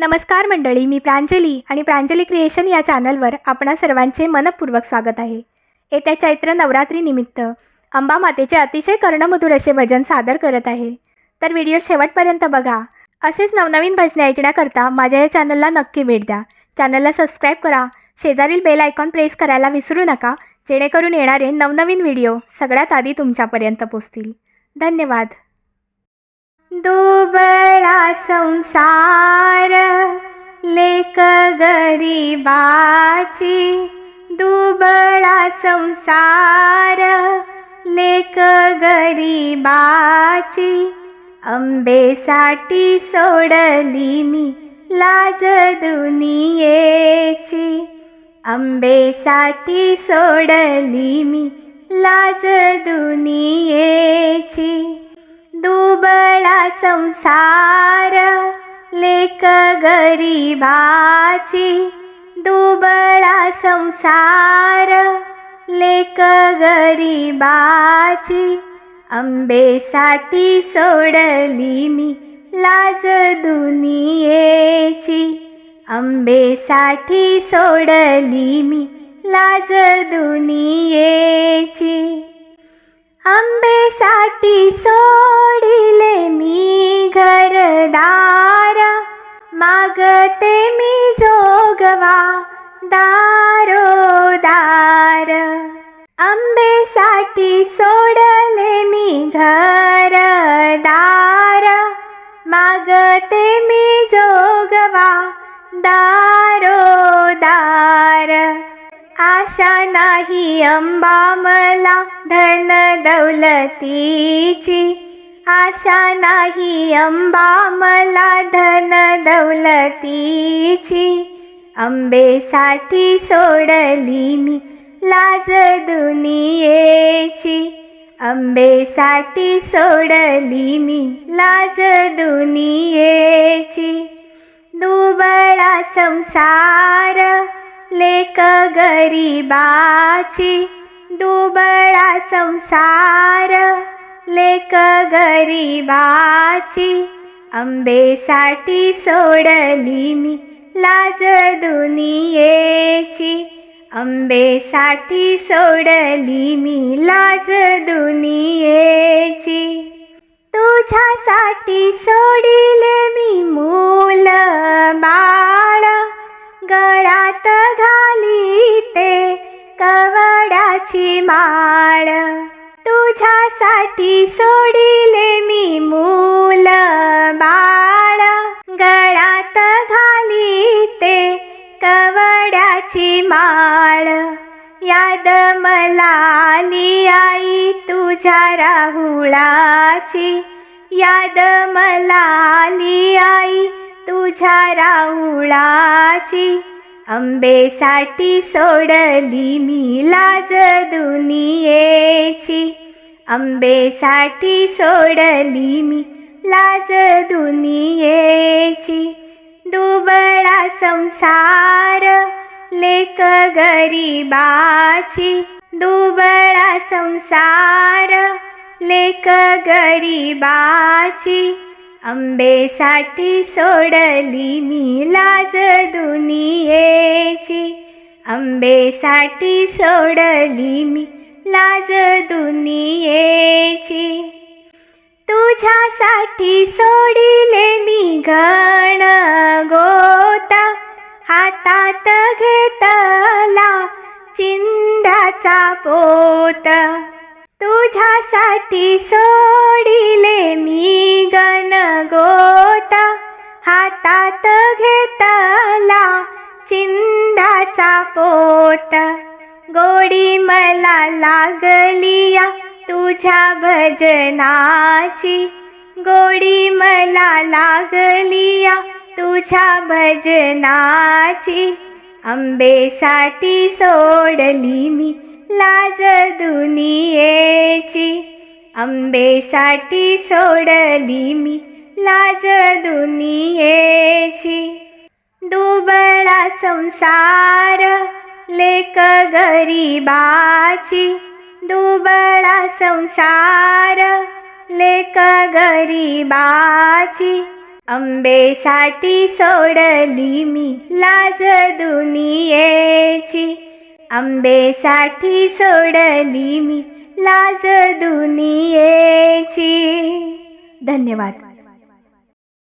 नमस्कार मंडळी मी प्रांजली आणि प्रांजली क्रिएशन या चॅनलवर आपणा सर्वांचे मनपूर्वक स्वागत आहे. येत्या चैत्र नवरात्रीनिमित्त अंबा मातेचे अतिशय कर्णमधुर असे भजन सादर करत आहे. तर व्हिडिओ शेवटपर्यंत बघा. असेच नवनवीन भजने ऐकण्याकरता माझ्या या चॅनलला नक्की भेट द्या. चॅनलला सबस्क्राईब करा. शेजारील बेल आयकॉन प्रेस करायला विसरू नका जेणेकरून येणारे नवनवीन व्हिडिओ सगळ्यात आधी तुमच्यापर्यंत पोचतील धन्यवाद. दुबळा संसार लेक गरीबाची दुबळा संसार. लेक गरीबाची आंबेसाठी सोडली मी लाज दुनियेची. आंबेसाठी सोडली मी लाज दुनियेची. दुबळा संसार लेक गरीबाची दुबळा संसार. लेक गरीबाची आंबेसाठी सोडली मी लाज दुनियेची. आंबेसाठी सोडली मी लाज दुनियेची. आंबेसाठी सोडिले मी घरदा मागते मी जोगवा दारोदार आंबेसाठी सोडले मी घर दार. मागते मी जोगवा दारोदार आशा नाही अंबा मला धन दौलतीची. आशा नाही अंबा मला धन दौलतीची. आंबेसाठी सोडली मी लाज दुनियेची. आंबेसाठी सोडली मी लाज दुनियेची. दुबळा संसार लेक गरीबाची. दुबळा संसार लेक गरीबाची आंबेसाठी सोडली मी लाज दुनियेची. आंबेसाठी सोडली मी लाज दुनियेची. तुझ्यासाठी सोडिले मी मूल बाळ गळात घाली ते कवड्याची माळ. तुझ्यासाठी सोडिले मी मूल बाळ. गळात घाली ते कवड्याची माळ. याद मला आली आई तुझ्या राहुळाची. याद मला आली आई तुझ्या राहुळाची. आंबेसाठी सोडली मी लाज दुनियेची. आंबेसाठी सोडली मी लाज दुनियेची. दुबळा संसार लेक गरीबाची. दुबळा संसार लेक गरीबाची. आंबेसाठी सोडली मी लाज दुनियेची. आंबेसाठी सोडली मी लाज दुनियेची. तुझ्यासाठी सोडिले मी गण गोता. हातात घेतला चिंदाचा पोत. तुझ्यासाठी सोडिले मी गण गोता. हातात घेतला चिंदाचा पोत. गोडी मला लागली या तुझ्या भजनाची. गोडी मला लागली या तुझ्या भजनाची. आंबेसाठी सोडली मी लाज दुनियेची. आंबेसाठी सोडली मी लाज दुनियेची. दुबळा संसार लेक गरीबाची दुबळा संसार. लेक गरीबाची आंबेसाठी सोडली मी लाज दुनियेची. आंबेसाठी सोडली मी लाज दुनियेची. धन्यवाद.